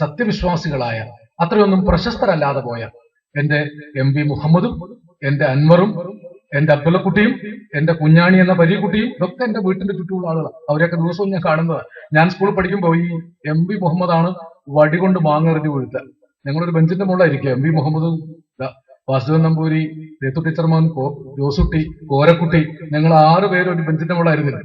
സത്യവിശ്വാസികളായ അത്രയൊന്നും പ്രശസ്തരല്ലാതെ പോയ എന്റെ എം വി മുഹമ്മദും എന്റെ അൻവറും എന്റെ അബ്ദുള്ളക്കുട്ടിയും എന്റെ കുഞ്ഞാണി എന്ന പരീക്കുട്ടിയും ഇതൊക്കെ എന്റെ വീട്ടിന്റെ ചുറ്റുമുള്ള ആളുകളാണ് അവരെയൊക്കെ ദിവസവും ഞാൻ കാണുന്നത്. ഞാൻ സ്കൂളിൽ പഠിക്കുമ്പോൾ ഈ എം വി മുഹമ്മദാണ് വടികൊണ്ട് മാങ്ങെറിഞ്ഞ് വീഴ്ത്തുക ഞങ്ങളൊരു ബെഞ്ചിന്റെ മുകളിലായിരിക്കും എം വി മുഹമ്മദ് വാസുദേവൻ നമ്പൂരി രേത്തു ടീച്ചർമാൻ കോ ജോസുട്ടി കോരക്കുട്ടി ഞങ്ങൾ ആറ് പേര് ഒരു ബെഞ്ചിന്റെ മുകളിലായിരുന്നില്ല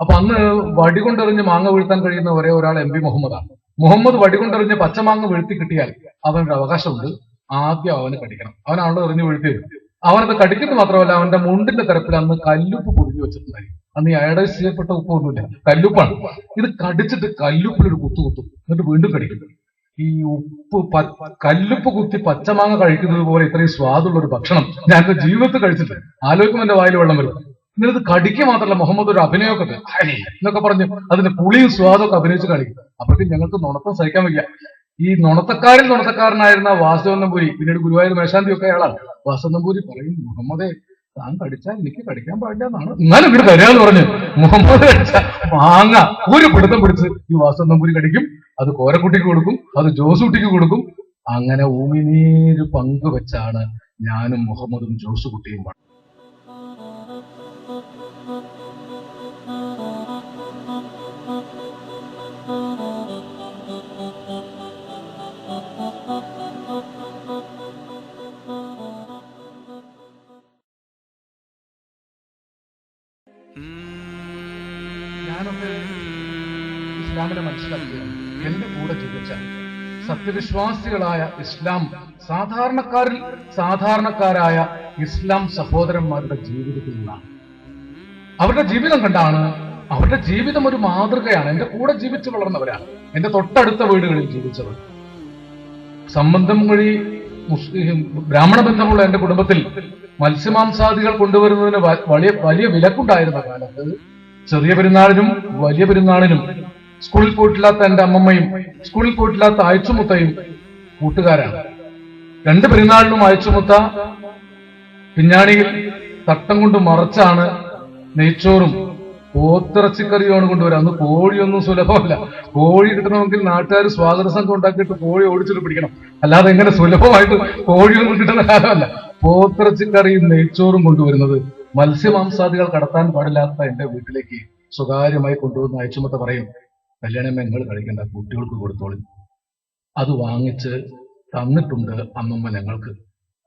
അപ്പൊ അന്ന് വടി വടികൊണ്ടെറിഞ്ഞ് മാങ്ങ വീഴ്ത്താൻ കഴിയുന്ന ഒരേ ഒരാൾ എം വി മുഹമ്മദാണ്. മുഹമ്മദ് വടികൊണ്ടെറിഞ്ഞ് പച്ചമാങ്ങ വീഴ്ത്തി കിട്ടിയാൽ അവനൊരു അവകാശമുണ്ട്. ആദ്യം അവന് കടിക്കണം. അവനാണല്ലോ എറിഞ്ഞ് വീഴ്ത്തിയത് അവനത് കടിക്കുന്നത് മാത്രമല്ല അവന്റെ മുണ്ടിന്റെ തരത്തിൽ അന്ന് കല്ലുപ്പ് പൊടിഞ്ഞു വെച്ചിട്ടുണ്ടായി അന്ന് അയഡൈസ് ചെയ്യപ്പെട്ട ഉപ്പൊന്നുമില്ല. കല്ലുപ്പാണ്. ഇത് കടിച്ചിട്ട് കല്ലുപ്പിൽ ഒരു കുത്തു കുത്തും. എന്നിട്ട് വീണ്ടും കടിക്കും. ഈ ഉപ്പ് കല്ലുപ്പ് കുത്തി പച്ചമാങ്ങ കഴിക്കുന്നത് പോലെ ഇത്രയും സ്വാദുള്ള ഒരു ഭക്ഷണം ഞാൻ ജീവിതത്തിൽ കഴിച്ചിട്ട് ആലോചിക്കുമ്പോൾ എന്റെ വായിൽ വെള്ളം വരും. എന്നിട്ട് കടിക്ക് മാത്രമല്ല മുഹമ്മദ് ഒരു അഭിനയമൊക്കെ. എന്നൊക്കെ പറഞ്ഞു അതിന്റെ പുളിയും സ്വാദും ഒക്കെ അഭിനയിച്ച് കളിക്കും അപ്പോഴേക്കും ഞങ്ങൾക്ക് നുണത്തം സഹിക്കാൻ വയ്യ. ഈ നുണത്തക്കാരിൽ നുണത്തക്കാരനായിരുന്ന വാസുവൻ നമ്പൂരി പിന്നീട് ഗുരുവായൂർ മേശാന്തി ഒക്കെ അയാളാണ്. വാസുവൻ നമ്പൂരി പറയും മുഹമ്മദേ താൻ കടിച്ചാൽ എനിക്ക് കടിക്കാൻ പാടില്ല എന്നാണ്. എന്നാലും ഇങ്ങോട്ട് തരാന്ന് പറഞ്ഞു മുഹമ്മദ് കടിച്ച മാങ്ങ ഒരു പിടുത്തം പിടിച്ച് ഈ വാസുവൻ നമ്പൂരി കടിക്കും. അത് കോരക്കുട്ടിക്ക് കൊടുക്കും അത് ജോസുട്ടിക്ക് കൊടുക്കും. അങ്ങനെ ഊമിനീര് പങ്കുവെച്ചാണ് ഞാനും മുഹമ്മദും ജോസുകുട്ടിയും ഇസ്ലാമിനെ മനസ്സിലാക്കിയത് എന്റെ കൂടെ ജീവിച്ച സത്യവിശ്വാസികളായ ഇസ്ലാം സാധാരണക്കാരിൽ സാധാരണക്കാരായ ഇസ്ലാം സഹോദരന്മാരുടെ ജീവിതത്തിൽ നിന്നാണ്. അവരുടെ ജീവിതം കണ്ടാണ് അവരുടെ ജീവിതം ഒരു മാതൃകയാണ്. എന്റെ കൂടെ ജീവിച്ചു വളർന്നവരാണ്. എന്റെ തൊട്ടടുത്ത വീടുകളിൽ ജീവിച്ചവർ. സംബന്ധം വഴി മുസ്ലിം ബ്രാഹ്മണ ബന്ധമുള്ള എന്റെ കുടുംബത്തിൽ മത്സ്യമാംസാദികൾ കൊണ്ടുവരുന്നതിന് വലിയ വലിയ വിലക്കുണ്ടായിരുന്ന കാലത്ത് ചെറിയ പെരുന്നാളിനും വലിയ പെരുന്നാളിനും സ്കൂളിൽ പോയിട്ടില്ലാത്ത എന്റെ അമ്മമ്മയും സ്കൂളിൽ പോയിട്ടില്ലാത്ത അയച്ചുമുത്തയും കൂട്ടുകാരാണ്. രണ്ട് പെരുന്നാളിനും അയച്ചുമുത്ത പിഞ്ഞാണിയിൽ തട്ടം കൊണ്ട് മറച്ചാണ് നെയ്ച്ചോറും പോത്തിറച്ചിക്കറിയുമാണ് കൊണ്ടുവരാം അന്ന് കോഴിയൊന്നും സുലഭമല്ല. കോഴി കിട്ടണമെങ്കിൽ നാട്ടുകാർ സ്വാഗത സംഘം ഉണ്ടാക്കിയിട്ട് കോഴി ഓടിച്ചിട്ട് പിടിക്കണം. അല്ലാതെ എങ്ങനെ സുലഭമായിട്ട് കോഴിയൊന്നും കിട്ടുന്ന കാലമല്ല. പോത്തിറച്ചിക്കറിയും നെയ്ച്ചോറും കൊണ്ടുവരുന്നത് മത്സ്യമാംസാദികൾ കടത്താൻ പാടില്ലാത്ത എന്റെ വീട്ടിലേക്ക് സ്വകാര്യമായി കൊണ്ടുവന്ന് അയച്ചുമത്ത പറയും കല്യാണം നിങ്ങൾ കഴിക്കേണ്ട കുട്ടികൾക്ക് കൊടുത്തോളി. അത് വാങ്ങിച്ച് തന്നിട്ടുണ്ട് അമ്മമ്മ ഞങ്ങൾക്ക്.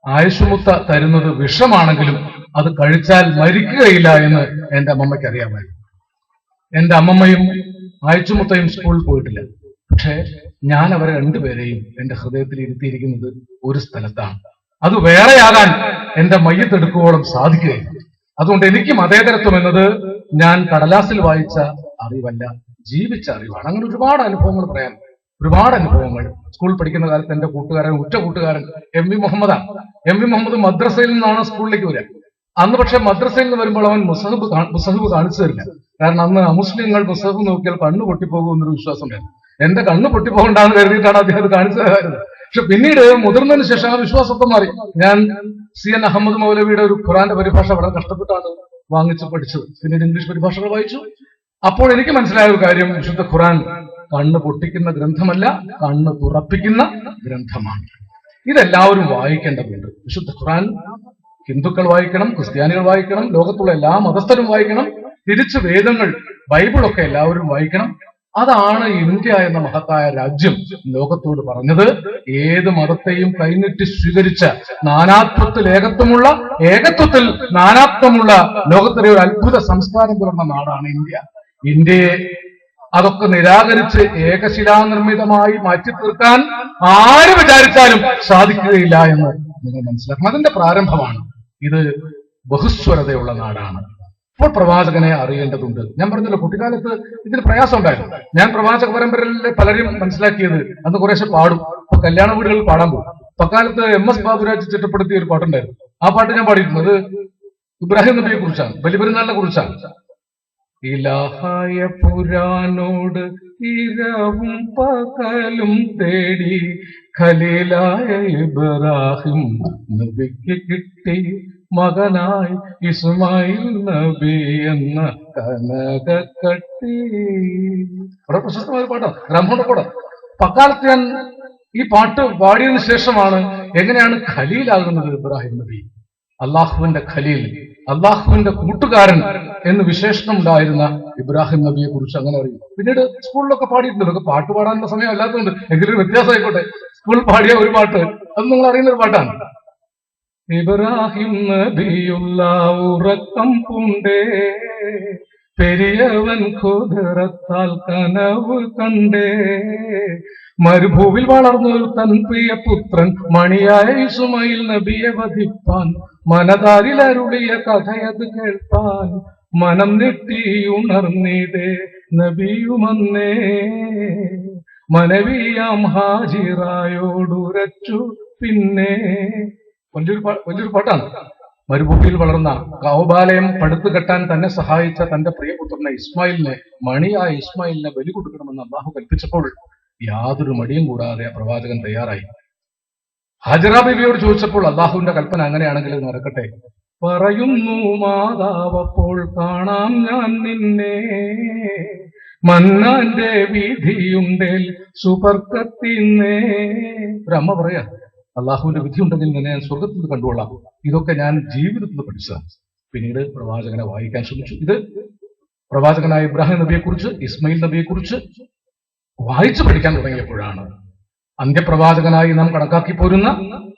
ആയുഷുമുത്ത തരുന്നത് വിഷമാണെങ്കിലും അത് കഴിച്ചാൽ മരിക്കുകയില്ല എന്ന് എന്റെ അമ്മമ്മയ്ക്ക് അറിയാമായിരുന്നു. എന്റെ അമ്മമ്മയും ആയുച്ചുമുത്തയും സ്കൂളിൽ പോയിട്ടില്ല. പക്ഷേ ഞാൻ അവരെ രണ്ടുപേരെയും എന്റെ ഹൃദയത്തിൽ ഇരുത്തിയിരിക്കുന്നത് ഒരു സ്ഥലത്താണ്. അത് വേറെയാകാൻ എന്റെ മയ്യത്തെടുക്കുവോളം സാധിക്കുകയില്ല. അതുകൊണ്ട് എനിക്ക് മതേതരത്വം എന്നത് ഞാൻ കടലാസിൽ വായിച്ച അറിവല്ല. ജീവിച്ച അറിവാണ് അങ്ങനെ ഒരുപാട് അനുഭവങ്ങൾ പറയാൻ ഒരുപാട് അനുഭവങ്ങൾ. സ്കൂൾ പഠിക്കുന്ന കാലത്ത് എന്റെ കൂട്ടുകാരൻ ഉറ്റ കൂട്ടുകാരൻ എം വി മുഹമ്മദാണ്. എം വി മുഹമ്മദ് മദ്രസയിൽ നിന്നാണ് സ്കൂളിലേക്ക് വരിക. അന്ന് പക്ഷെ മദ്രസയിൽ നിന്ന് വരുമ്പോൾ അവൻ മുസഹബ് മുസഹബ് കാണിച്ചു തരില്ല. കാരണം അന്ന് അമുസ്ലിങ്ങൾ മുസഹബ് നോക്കിയാൽ കണ്ണു പൊട്ടിപ്പോകും എന്നൊരു വിശ്വാസം ഉണ്ടായിരുന്നു എന്റെ കണ്ണ് പൊട്ടിപ്പോകണ്ടെന്ന് കരുതിയിട്ടാണ് അദ്ദേഹം കാണിച്ചു തരുന്നത് പക്ഷെ പിന്നീട് മുതിർന്നതിന് ശേഷം ആ വിശ്വാസത്തെ മാറി. ഞാൻ സി എൻ അഹമ്മദ് മൗലവിയുടെ ഒരു ഖുറാന്റെ പരിഭാഷ വളരെ കഷ്ടപ്പെട്ടാണ് വാങ്ങിച്ച് പഠിച്ചത്. പിന്നീട് ഇംഗ്ലീഷ് പരിഭാഷകൾ വായിച്ചു. അപ്പോൾ എനിക്ക് മനസ്സിലായ ഒരു കാര്യം വിശുദ്ധ ഖുറാൻ കണ്ണ് പൊട്ടിക്കുന്ന ഗ്രന്ഥമല്ല കണ്ണ് തുറപ്പിക്കുന്ന ഗ്രന്ഥമാണ്. ഇതെല്ലാവരും വായിക്കേണ്ടതുണ്ട്. വിശുദ്ധ ഖുറാൻ ഹിന്ദുക്കൾ വായിക്കണം ക്രിസ്ത്യാനികൾ വായിക്കണം ലോകത്തുള്ള എല്ലാ മതസ്ഥരും വായിക്കണം തിരിച്ച് വേദങ്ങൾ ബൈബിളൊക്കെ എല്ലാവരും വായിക്കണം. അതാണ് ഇന്ത്യ എന്ന മഹത്തായ രാജ്യം ലോകത്തോട് പറഞ്ഞത്. ഏത് മതത്തെയും കൈനീട്ടി സ്വീകരിച്ച നാനാത്വത്തിൽ ഏകത്വമുള്ള ഏകത്വത്തിൽ നാനാത്വമുള്ള ലോകത്തിലെ ഒരു അത്ഭുത സംസ്കാരം പുലർന്ന നാടാണ് ഇന്ത്യ. ഇന്ത്യയെ അതൊക്കെ നിരാകരിച്ച് ഏകശിലാനിർമ്മിതമായി മാറ്റി തീർക്കാൻ ആര് വിചാരിച്ചാലും സാധിക്കുകയില്ല എന്ന് നിങ്ങൾ മനസ്സിലാക്കണം. അതിന്റെ പ്രാരംഭമാണ്. ഇത് ബഹുസ്വരതയുള്ള നാടാണ്. ഇപ്പോൾ പ്രവാചകനെ അറിയേണ്ടതുണ്ട്. ഞാൻ പറഞ്ഞല്ലോ കുട്ടിക്കാലത്ത് ഇതിന് പ്രയാസം ഉണ്ടായിരുന്നു ഞാൻ പ്രവാചക പരമ്പരയിലെ പലരും മനസ്സിലാക്കിയത് അന്ന് കുറേശ്ശെ പാടും. അപ്പൊ കല്യാണ വീടുകളിൽ പാടാൻ പോകും. അക്കാലത്ത് എം എസ് ബാബുരാജ് ചിട്ടപ്പെടുത്തിയ ഒരു പാട്ടുണ്ടായിരുന്നു ആ പാട്ട് ഞാൻ അത് ഇബ്രാഹിം നബിയെ കുറിച്ചാണ് ബലിപെരുന്നാളിനെ കുറിച്ചാണ്. ഇലാഹായ പുരാനോട് ഇരവും പകലും തേടി ഖലീലായ ഇബ്രാഹിം നബിക്ക് കിട്ടി മകനായി ഇസ്മായിൽ നബി എന്ന കനകക്കട്ടി അവിടെ പ്രശസ്തമായ പാട്ടോ. ബ്രഹ്മണ പാടാം. പക്കാലത്ത് ഞാൻ ഈ പാട്ട് പാടിയതിനു ശേഷമാണ് എങ്ങനെയാണ് ഖലീലാകുന്നത് ഇബ്രാഹിം നബി? അള്ളാഹുവിന്റെ ഖലീൽ അള്ളാഹുവിന്റെ കൂട്ടുകാരൻ എന്ന് വിശേഷണം ഉണ്ടായിരുന്ന ഇബ്രാഹിം നബിയെ കുറിച്ച് അങ്ങനെ അറിയും പിന്നീട് സ്കൂളിലൊക്കെ പാടിയിട്ടുണ്ട്. പാട്ട് പാടാനുള്ള സമയം അല്ലാത്തതുകൊണ്ട് എങ്കിലും വ്യത്യാസമായിക്കോട്ടെ. സ്കൂൾ പാടിയ ഒരു പാട്ട്. അത് നിങ്ങൾ അറിയുന്ന ഒരു പാട്ടാണ്. ഇബ്രാഹിം നബിയുള്ള ഉറക്കം പൂണ്ടേ. പെരിയവൻ കുതിരത്താൽ കനവ് കണ്ടേ. മരുഭൂവിൽ വളർന്നൊരു തൻ പ്രിയ പുത്രൻ മണിയായ ഇസുമയിൽ നബിയെ വധിപ്പാൻ. മനതാരിൽ അരുളിയ കഥയത് കേൾപ്പാൻ. മനം നെട്ടിയുണർന്നിടേ നബിയുമന്നേ. മനവിയാം ഹാജിറായോടുരച്ചു പിന്നെ. വലിയൊരു വലിയൊരു പാട്ടാണ്. മരുഭൂമിയിൽ വളർന്ന കൗബാലയം പടുത്തു കെട്ടാൻ തന്നെ സഹായിച്ച തന്റെ പ്രിയപുത്രനെ ഇസ്മായിലിനെ മണിയായ ഇസ്മായിലിനെ ബലി കൊടുക്കണമെന്ന് അള്ളാഹു കൽപ്പിച്ചപ്പോൾ യാതൊരു മടിയും കൂടാതെ ആ പ്രവാചകൻ തയ്യാറായി. ഹാജറ ബിബിയോട് ചോദിച്ചപ്പോൾ അള്ളാഹുവിന്റെ കൽപ്പന അങ്ങനെയാണെങ്കിൽ നടക്കട്ടെ. പറയുന്നു മാതാവപ്പോൾ കാണാം ഞാൻ നിന്നെ. മന്നാന്റെ വിധിയുണ്ടേൽ സുപർക്കത്തിന്നേ ഒരമ്മ പറയാ അള്ളാഹുവിന്റെ വിധിയുണ്ടെങ്കിൽ നിന്നെ ഞാൻ സ്വർഗത്തിൽ നിന്ന് കണ്ടുകൊള്ളാം. ഇതൊക്കെ ഞാൻ ജീവിതത്തിൽ നിന്ന് പഠിച്ചതാണ് പിന്നീട് പ്രവാചകനെ വായിക്കാൻ ശ്രമിച്ചു. ഇത് പ്രവാചകനായ ഇബ്രാഹിം നബിയെ കുറിച്ച് ഇസ്മയിൽ നബിയെ കുറിച്ച് വായിച്ചു പഠിക്കാൻ തുടങ്ങിയപ്പോഴാണ്. അന്ത്യപ്രവാചകനായി നാം കണക്കാക്കി പോരുന്ന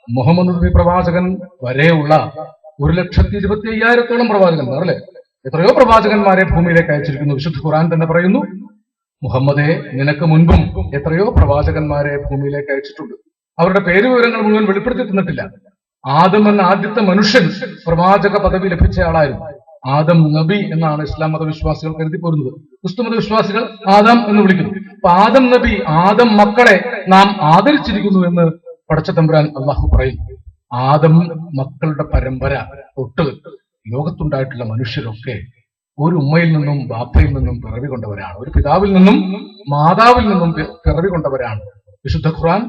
മുഹമ്മദ് നബി പ്രവാചകൻ വരെയുള്ള ഒരു ലക്ഷത്തി ഇരുപത്തി അയ്യായിരത്തോളം പ്രവാചകന്മാർ അല്ലെ? എത്രയോ പ്രവാചകന്മാരെ ഭൂമിയിലേക്ക് അയച്ചിരിക്കുന്നു. വിശുദ്ധ ഖുറാൻ തന്നെ പറയുന്നു മുഹമ്മദെ നിനക്ക് മുൻപും എത്രയോ പ്രവാചകന്മാരെ ഭൂമിയിലേക്ക് അയച്ചിട്ടുണ്ട്. അവരുടെ പേര് വിവരങ്ങൾ മുഴുവൻ വെളിപ്പെടുത്തി തന്നിട്ടില്ല. ആദം എന്ന ആദ്യത്തെ മനുഷ്യൻ പ്രവാചക പദവി ലഭിച്ച ആളായിരുന്നു. ആദം നബി എന്നാണ് ഇസ്ലാം മതവിശ്വാസികൾ കരുതി പോരുന്നത്. ക്രിസ്തു മതവിശ്വാസികൾ ആദം എന്ന് വിളിക്കുന്നു. അപ്പൊ ആദം നബി ആദം മക്കളെ നാം ആദരിച്ചിരിക്കുന്നു എന്ന് പടച്ച തമ്പുരാൻ അള്ളാഹു പറയുന്നു. ആദം മക്കളുടെ പരമ്പര തൊട്ട് ലോകത്തുണ്ടായിട്ടുള്ള മനുഷ്യരൊക്കെ ഒരു ഉമ്മയിൽ നിന്നും ബാപ്പയിൽ നിന്നും പിറവി കൊണ്ടവരാണ്. ഒരു പിതാവിൽ നിന്നും മാതാവിൽ നിന്നും പിറവി കൊണ്ടവരാണ്. വിശുദ്ധ ഖുർആൻ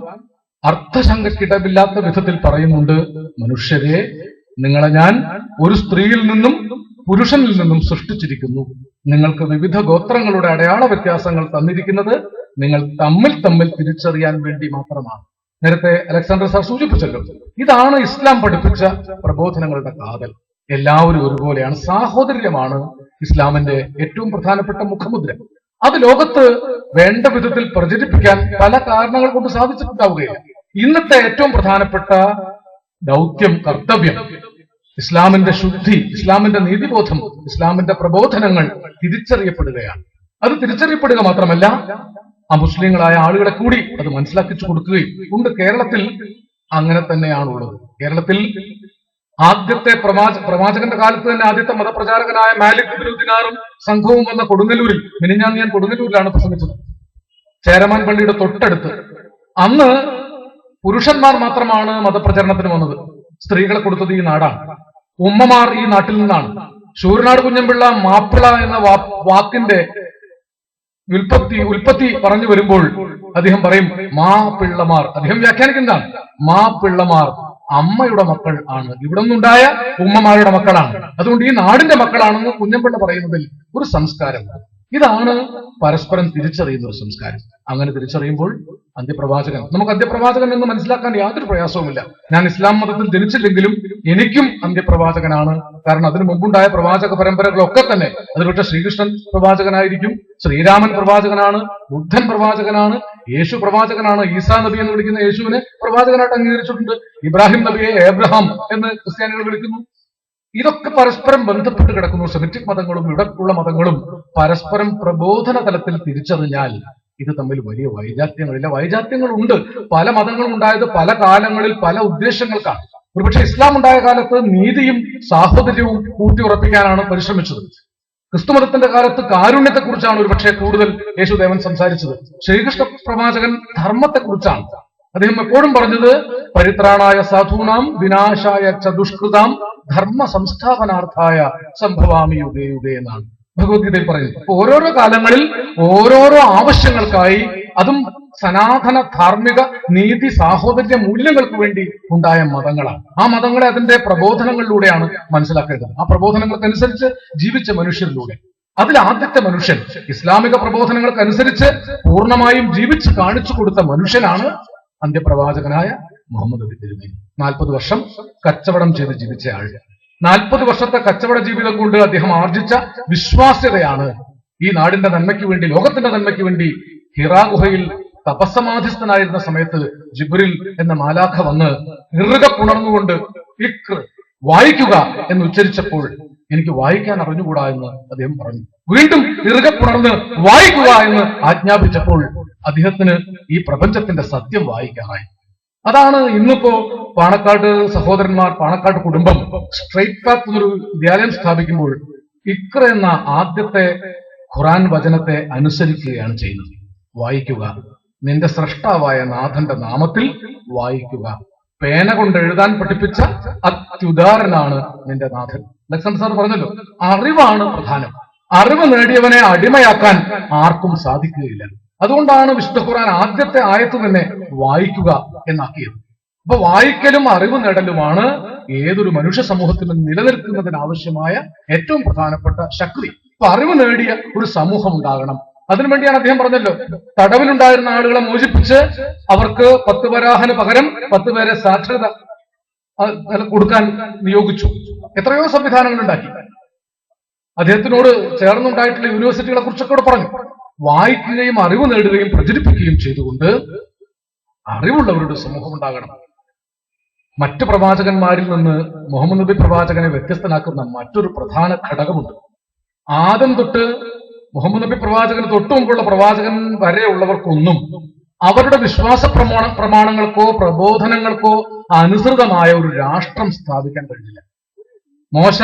അർത്ഥശങ്കക്കിടമില്ലാത്ത വിധത്തിൽ പറയുന്നുണ്ട് മനുഷ്യരെ നിങ്ങളെ ഞാൻ ഒരു സ്ത്രീയിൽ നിന്നും പുരുഷനിൽ നിന്നും സൃഷ്ടിച്ചിരിക്കുന്നു. നിങ്ങൾക്ക് വിവിധ ഗോത്രങ്ങളുടെ അടയാള വ്യത്യാസങ്ങൾ തന്നിരിക്കുന്നത് നിങ്ങൾ തമ്മിൽ തമ്മിൽ തിരിച്ചറിയാൻ വേണ്ടി മാത്രമാണ്. നേരത്തെ അലക്സാണ്ടർ സാർ സൂചിപ്പിച്ചല്ലോ ഇതാണ് ഇസ്ലാം പഠിപ്പിച്ച പ്രബോധനങ്ങളുടെ കാതൽ. എല്ലാവരും ഒരുപോലെയാണ് സാഹോദര്യമാണ് ഇസ്ലാമിന്റെ ഏറ്റവും പ്രധാനപ്പെട്ട മുഖമുദ്ര. അത് ലോകത്ത് വേണ്ട വിധത്തിൽ പ്രചരിപ്പിക്കാൻ പല കാരണങ്ങൾ കൊണ്ട് സാധിച്ചിട്ടുണ്ടാവുകയില്ല. ഇന്നത്തെ ഏറ്റവും പ്രധാനപ്പെട്ട ദൗത്യം കർത്തവ്യം ഇസ്ലാമിന്റെ ശുദ്ധി ഇസ്ലാമിന്റെ നീതിബോധം ഇസ്ലാമിന്റെ പ്രബോധനങ്ങൾ തിരിച്ചറിയപ്പെടുകയാണ്. അത് തിരിച്ചറിയപ്പെടുക മാത്രമല്ല ആ മുസ്ലിങ്ങളായ ആളുകളെ കൂടി അത് മനസ്സിലാക്കിച്ചു കൊടുക്കുകയും ഉണ്ട്. കേരളത്തിൽ അങ്ങനെ തന്നെയാണുള്ളത്. കേരളത്തിൽ ആദ്യത്തെ പ്രവാച പ്രവാചകന്റെ കാലത്ത് തന്നെ ആദ്യത്തെ മതപ്രചാരകനായ മാലിക് ബിനുദ്ദിനാറും സംഘവും വന്ന കൊടുങ്ങല്ലൂരിൽ മിനിഞ്ഞാന്ന് ഞാൻ കൊടുങ്ങല്ലൂരിലാണ് പ്രസംഗിച്ചത്. ചേരമാൻ പള്ളിയുടെ തൊട്ടടുത്ത്. അന്ന് പുരുഷന്മാർ മാത്രമാണ് മതപ്രചരണത്തിന് വന്നത്. സ്ത്രീകളെ കൊടുത്തത് ഈ നാടാണ്. ഉമ്മമാർ ഈ നാട്ടിൽ നിന്നാണ്. ശൂരനാട് കുഞ്ഞമ്പിള്ള മാപ്പിള എന്ന വാക്കിന്റെ ഉൽപ്പത്തി ഉൽപ്പത്തി പറഞ്ഞു വരുമ്പോൾ അദ്ദേഹം പറയും മാ പിള്ളമാർ. അദ്ദേഹം വ്യാഖ്യാനിക്കുന്നതാണ് മാ പിള്ളമാർ അമ്മയുടെ മക്കൾ ആണ്. ഇവിടെ നിന്നുണ്ടായ ഉമ്മമാരുടെ മക്കളാണ്. അതുകൊണ്ട് ഈ നാടിന്റെ മക്കളാണെന്ന് കുഞ്ഞമ്പിള്ള പറയുന്നതിൽ ഒരു സംസ്കാരം ഇതാണ് പരസ്പരം തിരിച്ചറിയുന്ന ഒരു സംസ്കാരം. അങ്ങനെ തിരിച്ചറിയുമ്പോൾ അന്ത്യപ്രവാചകൻ നമുക്ക് അന്ത്യപ്രവാചകൻ എന്ന് മനസ്സിലാക്കാൻ യാതൊരു പ്രയാസവുമില്ല. ഞാൻ ഇസ്ലാം മതത്തിൽ ജനിച്ചില്ലെങ്കിലും എനിക്കും അന്ത്യപ്രവാചകനാണ്. കാരണം അതിനു മുമ്പുണ്ടായ പ്രവാചക പരമ്പരകളൊക്കെ തന്നെ അതിലൊക്കെ ശ്രീകൃഷ്ണൻ പ്രവാചകനായിരിക്കും ശ്രീരാമൻ പ്രവാചകനാണ് ബുദ്ധൻ പ്രവാചകനാണ് യേശു പ്രവാചകനാണ് ഈസാ നബി എന്ന് വിളിക്കുന്ന യേശുവിനെ പ്രവാചകനായിട്ട് അംഗീകരിച്ചിട്ടുണ്ട്. ഇബ്രാഹിം നബിയെ ഏബ്രഹാം എന്ന് ക്രിസ്ത്യാനികൾ വിളിക്കുന്നു. ഇതൊക്കെ പരസ്പരം ബന്ധപ്പെട്ട് കിടക്കുന്നു. സെമിറ്റിക് മതങ്ങളും ഇടക്കുള്ള മതങ്ങളും പരസ്പരം പ്രബോധന തലത്തിൽ തിരിച്ചറിഞ്ഞാൽ ഇത് തമ്മിൽ വലിയ വൈജാത്യങ്ങളില്ല. വൈജാത്യങ്ങളുണ്ട്. പല മതങ്ങളും ഉണ്ടായത് പല കാലങ്ങളിൽ പല ഉദ്ദേശങ്ങൾക്കാണ്. ഒരുപക്ഷെ ഇസ്ലാം ഉണ്ടായ കാലത്ത് നീതിയും സാഹോദര്യവും ഊട്ടിയുറപ്പിക്കാനാണ് പരിശ്രമിച്ചത്. ക്രിസ്തുമതത്തിന്റെ കാലത്ത് കാരുണ്യത്തെക്കുറിച്ചാണ് ഒരുപക്ഷെ കൂടുതൽ യേശുദേവൻ സംസാരിച്ചത്. ശ്രീകൃഷ്ണ പ്രവാചകൻ ധർമ്മത്തെക്കുറിച്ചാണ്. അദ്ദേഹം എപ്പോഴും പറഞ്ഞത് പരിത്രാണായ സാധൂനാം വിനാശായ ച ദുഷ്കൃതാം ധർമ്മ സംസ്ഥാപനാർത്ഥായ സംഭവാമി യുഗേ യുഗേ എന്നാണ്. ഭഗവത്ഗീതയിൽ പറയുന്നത് അപ്പൊ ഓരോരോ കാലങ്ങളിൽ ഓരോരോ ആവശ്യങ്ങൾക്കായി അതും സനാതന ധാർമ്മിക നീതി സാഹോദര്യ മൂല്യങ്ങൾക്ക് വേണ്ടി ഉണ്ടായ മതങ്ങളാണ്. ആ മതങ്ങളെ അതിന്റെ പ്രബോധനങ്ങളിലൂടെയാണ് മനസ്സിലാക്കേണ്ടത്. ആ പ്രബോധനങ്ങൾക്കനുസരിച്ച് ജീവിച്ച മനുഷ്യരിലൂടെ. അതിൽ ആദ്യത്തെ മനുഷ്യൻ ഇസ്ലാമിക പ്രബോധനങ്ങൾക്കനുസരിച്ച് പൂർണമായും ജീവിച്ച് കാണിച്ചു കൊടുത്ത മനുഷ്യനാണ് അന്ത്യപ്രവാചകനായ മുഹമ്മദ് നബി തിരുമേനി നാൽപ്പത് വർഷം കച്ചവടം ചെയ്ത് ജീവിച്ച ആൾ. നാൽപ്പത് വർഷത്തെ കച്ചവട ജീവിതം കൊണ്ട് അദ്ദേഹം ആർജിച്ച വിശ്വാസ്യതയാണ് ഈ നാടിന്റെ നന്മയ്ക്ക് വേണ്ടി ലോകത്തിന്റെ നന്മയ്ക്ക് വേണ്ടി ഹിറാ ഗുഹയിൽ തപസ്സമാധിസ്ഥനായിരുന്ന സമയത്ത് ജിബ്രിൽ എന്ന മാലാഖ വന്ന് ഇറുക പുണർന്നുകൊണ്ട് ഇക്ർ വായിക്കുക എന്ന് ഉച്ചരിച്ചപ്പോൾ എനിക്ക് വായിക്കാൻ അറിഞ്ഞുകൂടാ എന്ന് അദ്ദേഹം പറഞ്ഞു. വീണ്ടും ഇറുക പുണർന്ന് വായിക്കുക എന്ന് ആജ്ഞാപിച്ചപ്പോൾ അദ്ദേഹത്തിന് ഈ പ്രപഞ്ചത്തിന്റെ സത്യം വായിക്കാനായി. അതാണ് ഇന്നിപ്പോ പാണക്കാട് സഹോദരന്മാർ പാണക്കാട് കുടുംബം സ്ട്രൈറ്റ് പാത്ത് എന്നൊരു വിദ്യാലയം സ്ഥാപിക്കുമ്പോൾ ഇക്ര എന്ന ആദ്യത്തെ ഖുറാൻ വചനത്തെ അനുസരിക്കുകയാണ് ചെയ്യുന്നത്. വായിക്കുക. നിന്റെ സൃഷ്ടാവായ നാഥന്റെ നാമത്തിൽ വായിക്കുക. പേന കൊണ്ട് എഴുതാൻ പഠിപ്പിച്ച അത്യുദാരനാണ് നിന്റെ നാഥൻ. ലക്ഷ്മൺ സാർ പറഞ്ഞല്ലോ അറിവാണ് പ്രധാനം. അറിവ് നേടിയവനെ അടിമയാക്കാൻ ആർക്കും സാധിക്കുകയില്ല. അതുകൊണ്ടാണ് വിശുദ്ധ ഖുർആൻ ആദ്യത്തെ ആയത്ത് തന്നെ വായിക്കുക എന്നാക്കിയത്. അപ്പൊ വായിക്കലും അറിവ് നേടലുമാണ് ഏതൊരു മനുഷ്യ സമൂഹത്തിലും നിലനിൽക്കുന്നതിന് ആവശ്യമായ ഏറ്റവും പ്രധാനപ്പെട്ട ശക്തി. അപ്പൊ അറിവ് നേടിയ ഒരു സമൂഹം ഉണ്ടാകണം. അതിനുവേണ്ടിയാണ് അദ്ദേഹം പറഞ്ഞല്ലോ തടവിലുണ്ടായിരുന്ന ആളുകളെ മോചിപ്പിച്ച് അവർക്ക് പത്ത് വരാഹന് പകരം പത്ത് പേരെ സാക്ഷരത കൊടുക്കാൻ നിയോഗിച്ചു. എത്രയോ സംവിധാനങ്ങൾ ഉണ്ടാക്കി. അദ്ദേഹത്തിനോട് ചേർന്നുണ്ടായിട്ടുള്ള യൂണിവേഴ്സിറ്റികളെ കുറിച്ചൊക്കെ പറഞ്ഞു. വായിക്കുകയും അറിവ് നേടുകയും പ്രചരിപ്പിക്കുകയും ചെയ്തുകൊണ്ട് അറിവുള്ളവരുടെ സമൂഹം ഉണ്ടാകണം മറ്റ് പ്രവാചകന്മാരിൽ നിന്ന് മുഹമ്മദ് നബി പ്രവാചകനെ വ്യത്യസ്തനാക്കുന്ന മറ്റൊരു പ്രധാന ഘടകമുണ്ട്. ആദ്യം തൊട്ട് മുഹമ്മദ് നബി പ്രവാചകന് തൊട്ടു മുമ്പുള്ള പ്രവാചകൻ വരെയുള്ളവർക്കൊന്നും അവരുടെ വിശ്വാസ പ്രമാണ പ്രമാണങ്ങൾക്കോ പ്രബോധനങ്ങൾക്കോ അനുസൃതമായ ഒരു രാഷ്ട്രം സ്ഥാപിക്കാൻ കഴിഞ്ഞില്ല മോശ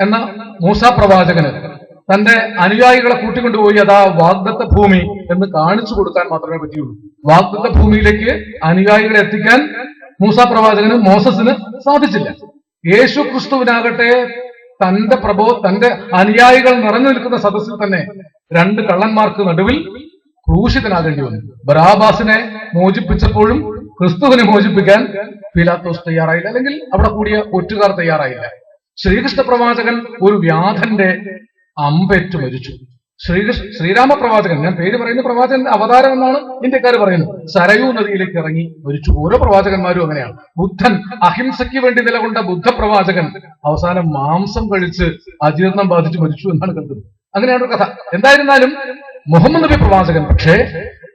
എന്ന മൂസ പ്രവാചകന് തന്റെ അനുയായികളെ കൂട്ടിക്കൊണ്ടുപോയി അതാ വാഗ്ദത്ത ഭൂമി എന്ന് കാണിച്ചു കൊടുക്കാൻ മാത്രമേ പറ്റിയുള്ളൂ. വാഗ്ദത്ത ഭൂമിയിലേക്ക് അനുയായികളെ എത്തിക്കാൻ മൂസ പ്രവാചകന് മോസസിന് സാധിച്ചില്ല. യേശു ക്രിസ്തുവിനാകട്ടെ തന്റെ പ്രഭോ തന്റെ അനുയായികൾ നിറഞ്ഞു നിൽക്കുന്ന സദസ്സിൽ തന്നെ രണ്ട് കള്ളന്മാർക്ക് നടുവിൽ ക്രൂശിതനാകേണ്ടി വന്നു. ബറാബാസിനെ മോചിപ്പിച്ചപ്പോഴും ക്രിസ്തുവിനെ മോചിപ്പിക്കാൻ പിലാത്തോസ് തയ്യാറായില്ല. അല്ലെങ്കിൽ അവിടെ കൂടിയ ഒറ്റുകാർ തയ്യാറായില്ല. ശ്രീകൃഷ്ണ പ്രവാചകൻ ഒരു വ്യാധന്റെ അമ്പേറ്റു മരിച്ചു. ശ്രീ ശ്രീരാമ പ്രവാചകൻ ഞാൻ പേര് പറയുന്ന പ്രവാചകൻ അവതാരം എന്നാണ് ഇന്ത്യക്കാർ പറയുന്നത്. സരയൂ നദിയിലേക്ക് ഇറങ്ങി മരിച്ചു. ഓരോ പ്രവാചകന്മാരും അങ്ങനെയാണ്. ബുദ്ധൻ അഹിംസയ്ക്ക് വേണ്ടി നിലകൊണ്ട ബുദ്ധ പ്രവാചകൻ അവസാനം മാംസം കഴിച്ച് അജീർണം ബാധിച്ച് മരിച്ചു എന്നാണ് കണ്ടത്. അങ്ങനെയാണ് കഥ. എന്തായിരുന്നാലും മുഹമ്മദ് നബി പ്രവാചകൻ പക്ഷേ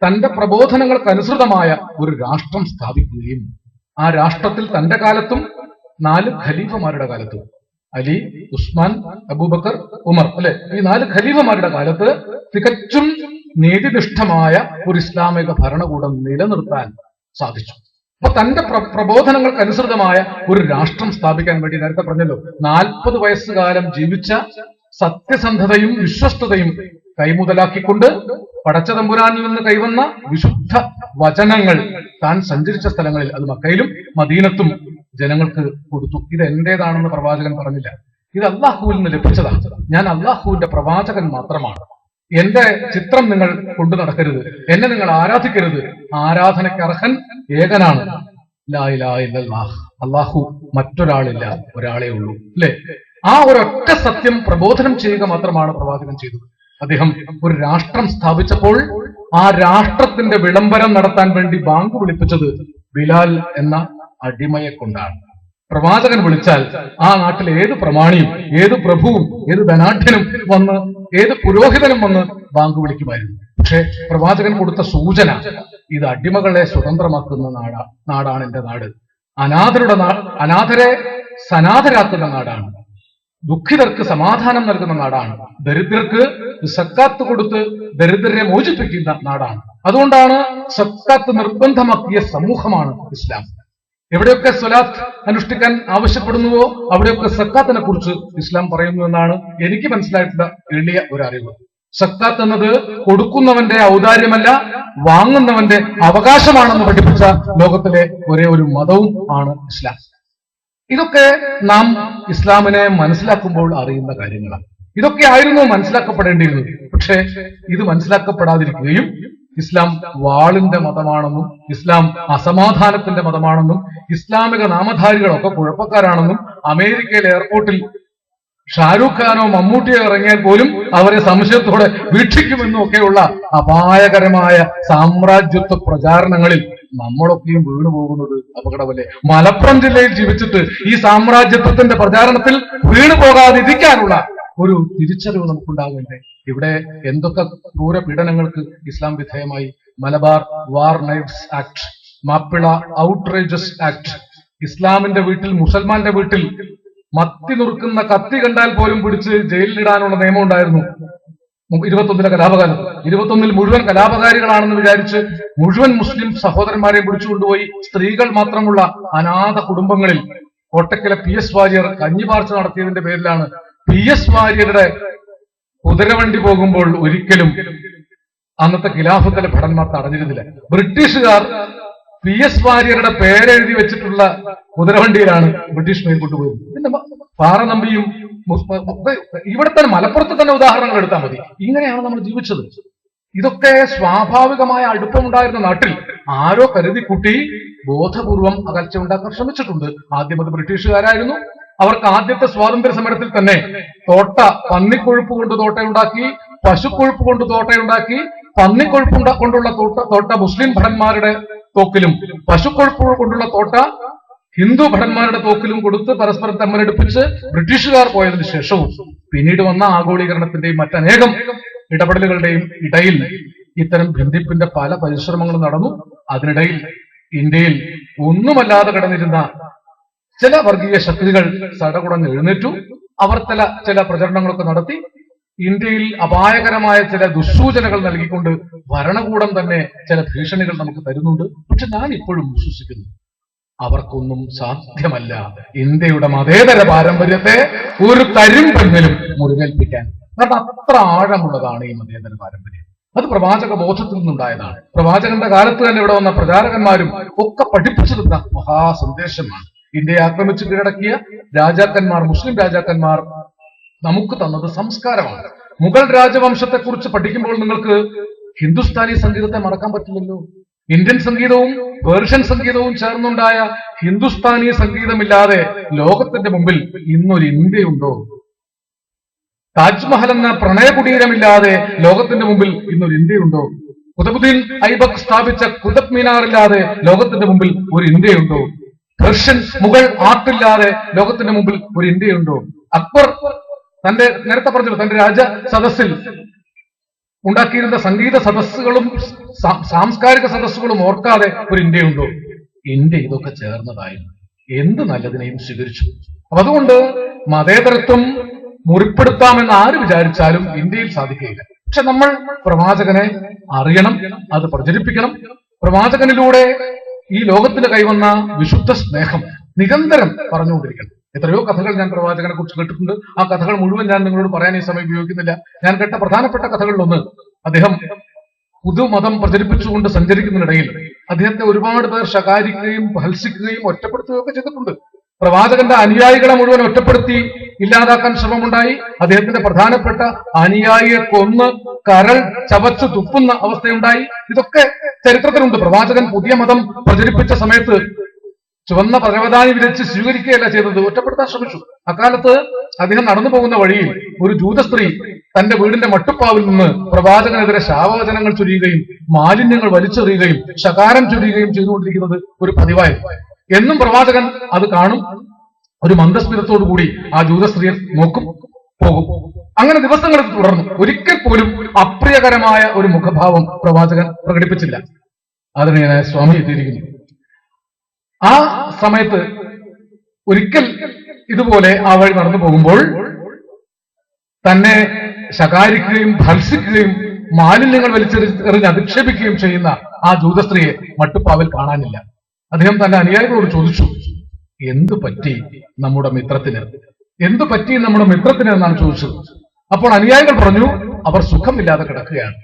തന്റെ പ്രബോധനങ്ങൾക്ക് അനുസൃതമായ ഒരു രാഷ്ട്രം സ്ഥാപിക്കുകയും ആ രാഷ്ട്രത്തിൽ തന്റെ കാലത്തും നാല് ഖലീഫമാരുടെ കാലത്തും അലി ഉസ്മാൻ അബൂബക്കർ ഉമർ അല്ലെ? ഈ നാല് ഖലീഫമാരുടെ കാലത്ത് തികച്ചും നീതിനിഷ്ഠമായ ഒരു ഇസ്ലാമിക ഭരണകൂടം നിലനിർത്താൻ സാധിച്ചു. അപ്പൊ തന്റെ പ്ര- പ്രബോധനങ്ങൾക്ക് അനുസൃതമായ ഒരു രാഷ്ട്രം സ്ഥാപിക്കാൻ വേണ്ടി നേരത്തെ പറഞ്ഞല്ലോ നാൽപ്പത് വയസ്സുകാലം ജീവിച്ച സത്യസന്ധതയും വിശ്വസ്തതയും കൈമുതലാക്കിക്കൊണ്ട് പടച്ച തമ്പുരാനിൽ നിന്ന് കൈവന്ന വിശുദ്ധ വചനങ്ങൾ താൻ സഞ്ചരിച്ച സ്ഥലങ്ങളിൽ അത് മക്കയിലും മദീനത്തും ജനങ്ങൾക്ക് കൊടുത്തു. ഇത് എന്റേതാണെന്ന് പ്രവാചകൻ പറഞ്ഞില്ല. ഇത് അള്ളാഹുവിൽ നിന്ന് ലഭിച്ചതാണ്. ഞാൻ അള്ളാഹുവിന്റെ പ്രവാചകൻ മാത്രമാണ്. എന്റെ ചിത്രം നിങ്ങൾ കൊണ്ടു നടക്കരുത്. എന്നെ നിങ്ങൾ ആരാധിക്കരുത്. ആരാധനയ്ക്ക് അർഹൻ ഏകനാണ്. അള്ളാഹു മറ്റൊരാളില്ല. ഒരാളേ ഉള്ളൂ. അല്ലെ? ആ ഒരൊറ്റ സത്യം പ്രബോധനം ചെയ്യുക മാത്രമാണ് പ്രവാചകൻ ചെയ്തത്. അദ്ദേഹം ഒരു രാഷ്ട്രം സ്ഥാപിച്ചപ്പോൾ ആ രാഷ്ട്രത്തിന്റെ വിളംബരം നടത്താൻ വേണ്ടി ബാങ്ക് വിളിപ്പിച്ചത് ബിലാൽ എന്ന അടിമയെ കൊണ്ടാണ് പ്രവാചകൻ വിളിച്ചാൽ ആ നാട്ടിലെ ഏത് പ്രമാണിയും ഏത് പ്രഭുവും ഏത് ധനാഠ്യനും വന്ന് ഏത് പുരോഹിതനും വന്ന് ബാങ്ക് വിളിക്കുമായിരുന്നു. പക്ഷെ പ്രവാചകൻ കൊടുത്ത സൂചന ഇത് അടിമകളെ സ്വതന്ത്രമാക്കുന്ന നാടാ നാടാണ് എന്റെ നാട്. അനാഥരുടെ നാ അനാഥരെ സനാഥരാക്കുന്ന നാടാണ്. ദുഃഖിതർക്ക് സമാധാനം നൽകുന്ന നാടാണ്. ദരിദ്രർക്ക് സക്കാത്ത് കൊടുത്ത് ദരിദ്രരെ മോചിപ്പിക്കുന്ന നാടാണ്. അതുകൊണ്ടാണ് സക്കാത്ത് നിർബന്ധമാക്കിയ സമൂഹമാണ് ഇസ്ലാം. എവിടെയൊക്കെ സ്വലാത്ത് അനുഷ്ഠിക്കാൻ ആവശ്യപ്പെടുന്നുവോ അവിടെയൊക്കെ സക്കാത്തിനെ കുറിച്ച് ഇസ്ലാം പറയുന്നു എന്നാണ് എനിക്ക് മനസ്സിലായിട്ടുള്ള എളിയ ഒരു അറിവ്. സക്കാത്ത് എന്നത് കൊടുക്കുന്നവന്റെ ഔദാര്യമല്ല വാങ്ങുന്നവന്റെ അവകാശമാണെന്ന് പഠിപ്പിച്ച ലോകത്തിലെ ഒരേ ഒരു മതവും ആണ് ഇസ്ലാം. ഇതൊക്കെ നാം ഇസ്ലാമിനെ മനസ്സിലാക്കുമ്പോൾ അറിയുന്ന കാര്യങ്ങളാണ്. ഇതൊക്കെ ആയിരുന്നു മനസ്സിലാക്കപ്പെടേണ്ടിയിരുന്നത്. പക്ഷേ ഇത് മനസ്സിലാക്കപ്പെടാതിരിക്കുകയും ഇസ്ലാം വാളിന്റെ മതമാണെന്നും ഇസ്ലാം അസമാധാനത്തിന്റെ മതമാണെന്നും ഇസ്ലാമിക നാമധാരികളൊക്കെ കുഴപ്പക്കാരാണെന്നും അമേരിക്കയിലെ എയർപോർട്ടിൽ ഷാരൂഖ് ഖാനോ മമ്മൂട്ടിയോ ഇറങ്ങിയാൽ പോലും അവരെ സംശയത്തോടെ വീക്ഷിക്കുമെന്നും ഒക്കെയുള്ള അപായകരമായ സാമ്രാജ്യത്വ പ്രചാരണങ്ങളിൽ നമ്മളൊക്കെയും വീണു പോകുന്നത് അപകടമല്ലേ? മലപ്പുറം ജില്ലയിൽ ജീവിച്ചിട്ട് ഈ സാമ്രാജ്യത്വത്തിന്റെ പ്രചാരണത്തിൽ വീണു പോകാതിരിക്കാനുള്ള ഒരു തിരിച്ചറിവ് നമുക്കുണ്ടാകണ്ടേ? ഇവിടെ എന്തൊക്കെ ക്രൂര പീഡനങ്ങൾക്ക് ഇസ്ലാം വിധേയമായി? Malabar war knives act Mappila outrages act ഇസ്ലാമിന്റെ വീട്ടിൽ മുസൽമാന്റെ വീട്ടിൽ മത്തി നുറുക്കുന്ന കത്തി കണ്ടാൽ പോലും പിടിച്ച് ജയിലിലിടാനുള്ള നിയമം ഉണ്ടായിരുന്നു ഇരുപത്തൊന്നിലെ കലാപകാലം. ഇരുപത്തൊന്നിൽ മുഴുവൻ കലാപകാരികളാണെന്ന് വിചാരിച്ച് മുഴുവൻ മുസ്ലിം സഹോദരന്മാരെ പിടിച്ചുകൊണ്ടുപോയി സ്ത്രീകൾ മാത്രമുള്ള അനാഥ കുടുംബങ്ങളിൽ കോട്ടക്കലെ പി എസ് വാര്യർ കഞ്ഞിപാർച്ച നടത്തിയതിന്റെ പേരിലാണ് പി എസ് വാര്യരുടെ കുതിരവണ്ടി പോകുമ്പോൾ ഒരിക്കലും അന്നത്തെ ഖിലാഫത്തിലെ ഭടന്മാർ തടഞ്ഞിരുന്നില്ല. ബ്രിട്ടീഷുകാർ പി എസ് വാര്യരുടെ പേരെഴുതി വെച്ചിട്ടുള്ള കുതിരവണ്ടിയിലാണ് ബ്രിട്ടീഷ് മേൽ പോയത്. പിന്നെ പാറ പാറനമ്പിയും ഇവിടെ തന്നെ മലപ്പുറത്ത് തന്നെ ഉദാഹരണങ്ങൾ എടുത്താൽ മതി. ഇങ്ങനെയാണ് നമ്മൾ ജീവിച്ചത്. ഇതൊക്കെ സ്വാഭാവികമായ അടുപ്പമുണ്ടായിരുന്ന നാട്ടിൽ ആരോ കരുതി കുട്ടി ബോധപൂർവം അകൽച്ച ഉണ്ടാക്കാൻ ശ്രമിച്ചിട്ടുണ്ട്. ആദ്യം അത് ബ്രിട്ടീഷുകാരായിരുന്നു. അവർക്ക് ആദ്യത്തെ സ്വാതന്ത്ര്യ സമരത്തിൽ തന്നെ തോട്ട പന്നിക്കൊഴുപ്പ് കൊണ്ട് തോട്ടയുണ്ടാക്കി പശുക്കൊഴുപ്പ് കൊണ്ട് തോട്ടയുണ്ടാക്കി പന്നിക്കൊഴുപ്പ് കൊണ്ടുള്ള തോട്ട തോട്ട മുസ്ലിം ഭടന്മാരുടെ തോക്കിലും പശുക്കൊഴുപ്പ് കൊണ്ടുള്ള തോട്ട ഹിന്ദു ഭടന്മാരുടെ തോക്കിലും കൊടുത്ത് പരസ്പരം തമ്മിലെടുപ്പിച്ച് ബ്രിട്ടീഷുകാർ പോയതിന് ശേഷവും പിന്നീട് വന്ന ആഗോളീകരണത്തിന്റെയും മറ്റനേകം ഇടപെടലുകളുടെയും ഇടയിൽ ഇത്തരം ബന്ധിപ്പിന്റെ പല പരിശ്രമങ്ങളും നടന്നു. അതിനിടയിൽ ഇന്ത്യയിൽ ഒന്നുമല്ലാതെ കിടന്നിരുന്ന ചില വർഗീയ ശക്തികൾ സടകുടഞ്ഞ് എഴുന്നേറ്റു. അവർ ചില ചില പ്രചരണങ്ങളൊക്കെ നടത്തി. ഇന്ത്യയിൽ അപായകരമായ ചില ദുസ്സൂചനകൾ നൽകിക്കൊണ്ട് ഭരണകൂടം തന്നെ ചില ഭീഷണികൾ നമുക്ക് തരുന്നുണ്ട്. പക്ഷെ ഞാൻ ഇപ്പോഴും വിശ്വസിക്കുന്നു. അവർക്കൊന്നും സാധ്യമല്ല ഇന്ത്യയുടെ മതേതര പാരമ്പര്യത്തെ ഒരു കരിമ്പെങ്കിലും മുറിവേൽപ്പിക്കാൻ. കാരണം അത്ര ആഴമുള്ളതാണ് ഈ മതേതര പാരമ്പര്യം. അത് പ്രവാചക ബോധത്തിൽ നിന്നുണ്ടായതാണ്. പ്രവാചകന്റെ കാലത്ത് തന്നെ ഇവിടെ വന്ന പ്രചാരകന്മാരും ഒക്കെ പഠിപ്പിച്ചിരുന്ന മഹാസന്ദേശമാണ്. ഇന്ത്യയെ ആക്രമിച്ച് കീഴടക്കിയ രാജാക്കന്മാർ മുസ്ലിം രാജാക്കന്മാർ നമുക്ക് തന്നത് സംസ്കാരമാണ്. മുഗൾ രാജവംശത്തെക്കുറിച്ച് പഠിക്കുമ്പോൾ നിങ്ങൾക്ക് ഹിന്ദുസ്ഥാനി സംഗീതത്തെ മറക്കാൻ പറ്റില്ലല്ലോ. ഇന്ത്യൻ സംഗീതവും പേർഷ്യൻ സംഗീതവും ചേർന്നുണ്ടായ ഹിന്ദുസ്ഥാനി സംഗീതമില്ലാതെ ലോകത്തിന്റെ മുമ്പിൽ ഇന്നൊരു ഇന്ത്യയുണ്ടോ? താജ്മഹൽ എന്ന പ്രണയകുടീരമില്ലാതെ ലോകത്തിന്റെ മുമ്പിൽ ഇന്നൊരു ഇന്ത്യയുണ്ടോ? കുതബുദ്ദീൻ ഐബക് സ്ഥാപിച്ച കുതബ് മീനാറില്ലാതെ ലോകത്തിന്റെ മുമ്പിൽ ഒരു ഇന്ത്യയുണ്ടോ? പേർഷ്യൻ മുഗൾ ആർട്ടില്ലാതെ ലോകത്തിന്റെ മുമ്പിൽ ഒരു ഇന്ത്യയുണ്ടോ? അക്ബർ തന്റെ നേരത്തെ പറഞ്ഞല്ലോ തന്റെ രാജ സദസ്സിൽ ഉണ്ടാക്കിയിരുന്ന സംഗീത സദസ്സുകളും സാംസ്കാരിക സദസ്സുകളും ഓർക്കാതെ ഒരു ഇന്ത്യയുണ്ടോ? ഇന്ത്യ ഇതൊക്കെ ചേർന്നതായിരുന്നു എന്ത് നല്ലതിനെയും സ്വീകരിച്ചു. അപ്പൊ അതുകൊണ്ട് മതേതരത്വം മുറിപ്പെടുത്താമെന്ന് ആര് വിചാരിച്ചാലും ഇന്ത്യയിൽ സാധിക്കുകയില്ല. പക്ഷെ നമ്മൾ പ്രവാചകനെ അറിയണം അത് പ്രചരിപ്പിക്കണം. പ്രവാചകനിലൂടെ ഈ ലോകത്തിന് കൈവന്ന വിശുദ്ധ സ്നേഹം നിരന്തരം പറഞ്ഞുകൊണ്ടിരിക്കണം. എത്രയോ കഥകൾ ഞാൻ പ്രവാചകനെ കുറിച്ച് കേട്ടിട്ടുണ്ട്. ആ കഥകൾ മുഴുവൻ ഞാൻ നിങ്ങളോട് പറയാൻ ഈ സമയം ഉപയോഗിക്കുന്നില്ല. ഞാൻ കേട്ട പ്രധാനപ്പെട്ട കഥകളിലൊന്ന് അദ്ദേഹം പുതുമതം പ്രചരിപ്പിച്ചുകൊണ്ട് സഞ്ചരിക്കുന്നതിനിടയിൽ അദ്ദേഹത്തെ ഒരുപാട് പേർ ശകാരിക്കുകയും ഹൽസിക്കുകയും ഒറ്റപ്പെടുത്തുകയൊക്കെ ചെയ്തിട്ടുണ്ട്. പ്രവാചകന്റെ അനുയായികളെ മുഴുവൻ ഒറ്റപ്പെടുത്തി ഇല്ലാതാക്കാൻ ശ്രമമുണ്ടായി. അദ്ദേഹത്തിന്റെ പ്രധാനപ്പെട്ട അനുയായിയെ കൊന്ന് കരൾ ചവച്ച് തുപ്പുന്ന അവസ്ഥയുണ്ടായി. ഇതൊക്കെ ചരിത്രത്തിലുണ്ട്. പ്രവാചകൻ പുതിയ മതം പ്രചരിപ്പിച്ച സമയത്ത് ചുവന്ന പരവതാനി വിരച്ച് സ്വീകരിക്കുകയല്ല ചെയ്തത്. ഒറ്റപ്പെടുത്താൻ ശ്രമിച്ചു. അക്കാലത്ത് അദ്ദേഹം നടന്നു പോകുന്ന വഴിയിൽ ഒരു ജൂത സ്ത്രീ തന്റെ വീടിന്റെ മട്ടുപ്പാവിൽ നിന്ന് പ്രവാചകനെതിരെ ശാവവചനങ്ങൾ ചൊരിയുകയും മാലിന്യങ്ങൾ വലിച്ചെറിയുകയും ശകാരം ചൊരിയുകയും ചെയ്തുകൊണ്ടിരിക്കുന്നത് ഒരു പതിവായിരുന്നു. എന്നും പ്രവാചകൻ അത് കാണും. ഒരു മന്ദസ്മിതത്തോടു കൂടി ആ ജൂത സ്ത്രീ നോക്കും പോകും. അങ്ങനെ ദിവസങ്ങൾ തുടർന്നു. ഒരിക്കൽ പോലും അപ്രിയകരമായ ഒരു മുഖഭാവം പ്രവാചകൻ പ്രകടിപ്പിച്ചില്ല. അതിനെ സ്വാമി എത്തിയിരിക്കുന്നു. ആ സമയത്ത് ഒരിക്കൽ ഇതുപോലെ ആ വഴി നടന്നു പോകുമ്പോൾ തന്നെ ശകാരിക്കുകയും ഭത്സിക്കുകയും മാലിന്യങ്ങൾ വലിച്ചെറിഞ്ഞ് അധിക്ഷേപിക്കുകയും ചെയ്യുന്ന ആ ജൂതസ്ത്രീയെ മട്ടുപ്പാവിൽ കാണാനില്ല. അദ്ദേഹം തന്റെ അനുയായികളോട് ചോദിച്ചു എന്തു പറ്റി നമ്മുടെ മിത്രത്തിന്? എന്തു പറ്റി നമ്മുടെ മിത്രത്തിന് എന്നാണ് ചോദിച്ചത്. അപ്പോൾ അനുയായികൾ പറഞ്ഞു അവർ സുഖമില്ലാതെ കിടക്കുകയാണ്.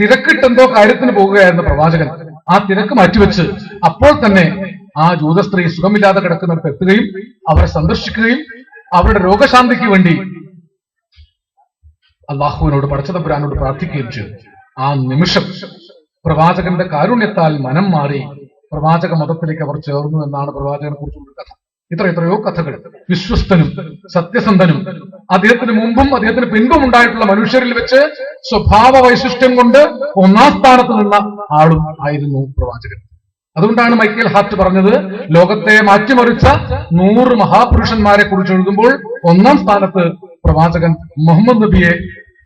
തിരക്കിട്ട് എന്തോ കാര്യത്തിന് പോകുകയായിരുന്നു പ്രവാചകൻ. ആ തിരക്ക് മാറ്റിവെച്ച് അപ്പോൾ തന്നെ ആ ജൂതസ്ത്രീ സുഖമില്ലാതെ കിടക്കുന്നവർക്ക് എത്തുകയും അവരെ സന്ദർശിക്കുകയും അവരുടെ രോഗശാന്തിക്ക് വേണ്ടി അള്ളാഹുവിനോട് പടച്ചതപുരാനോട് പ്രാർത്ഥിക്കുകയും ചെയ്തു. ആ നിമിഷം പ്രവാചകന്റെ കാരുണ്യത്താൽ മനം മാറി പ്രവാചക മതത്തിലേക്ക് അവർ ചേർന്നു എന്നാണ് പ്രവാചകനെ കുറിച്ചുള്ള കഥ. ഇത്ര എത്രയോ കഥകൾ. വിശ്വസ്തനും സത്യസന്ധനും. അദ്ദേഹത്തിന് മുമ്പും അദ്ദേഹത്തിന് പിൻപും ഉണ്ടായിട്ടുള്ള മനുഷ്യരിൽ വെച്ച് സ്വഭാവ വൈശിഷ്ട്യം കൊണ്ട് ഒന്നാം സ്ഥാനത്ത് നിന്ന ആളും ആയിരുന്നു പ്രവാചകൻ. അതുകൊണ്ടാണ് മൈക്കേൽ ഹാർട്ട് പറഞ്ഞത് ലോകത്തെ മാറ്റിമറിച്ച നൂറ് മഹാപുരുഷന്മാരെ കുറിച്ച് എഴുതുമ്പോൾ ഒന്നാം സ്ഥാനത്ത് പ്രവാചകൻ മുഹമ്മദ് നബിയെ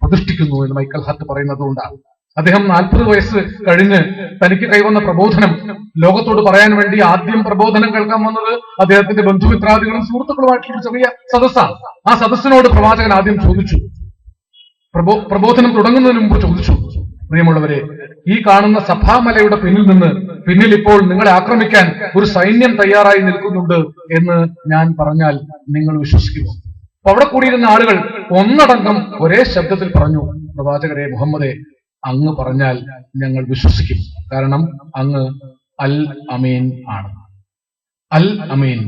പ്രതിഷ്ഠിക്കുന്നു എന്ന് മൈക്കൽ ഹാർട്ട് പറയുന്നത് കൊണ്ടാണ്. അദ്ദേഹം നാൽപ്പത് വയസ്സ് കഴിഞ്ഞ് തനിക്ക് കൈവന്ന പ്രബോധനം ലോകത്തോട് പറയാൻ വേണ്ടി ആദ്യം പ്രബോധനം കേൾക്കാൻ വന്നത് അദ്ദേഹത്തിന്റെ ബന്ധുമിത്രാദികളും സുഹൃത്തുക്കളുമായിട്ടുള്ള ചെറിയ സദസ്സാണ് ആ സദസ്സിനോട് പ്രവാചകൻ ആദ്യം ചോദിച്ചു. പ്രബോ പ്രബോധനം തുടങ്ങുന്നതിന് മുമ്പ് ചോദിച്ചു. പ്രിയമുള്ളവരെ ഈ കാണുന്ന സഭാമലയുടെ പിന്നിൽ നിന്ന് പിന്നിൽ ഇപ്പോൾ നിങ്ങളെ ആക്രമിക്കാൻ ഒരു സൈന്യം തയ്യാറായി നിൽക്കുന്നുണ്ട് എന്ന് ഞാൻ പറഞ്ഞാൽ നിങ്ങൾ വിശ്വസിക്കുമോ? അപ്പൊ അവിടെ കൂടിയിരുന്ന ആളുകൾ ഒന്നടങ്കം ഒരേ ശബ്ദത്തിൽ പറഞ്ഞു പ്രവാചകരെ മുഹമ്മദെ അങ്ങ് പറഞ്ഞാൽ ഞങ്ങൾ വിശ്വസിക്കും. കാരണം അങ്ങ് അൽ അമീൻ ആണ്. അൽ അമീൻ